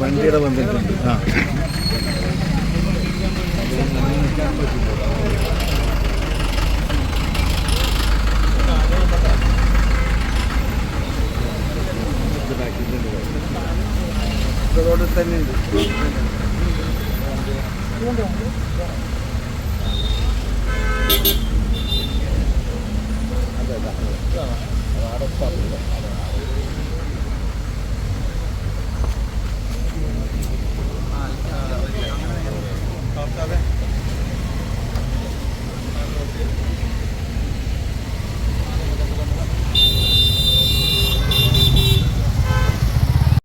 വണ്ടിയുടെ ബന്ധത്തിലുണ്ട് ആ. റോഡിൽ തന്നെ ഉണ്ട്. அடப்பாக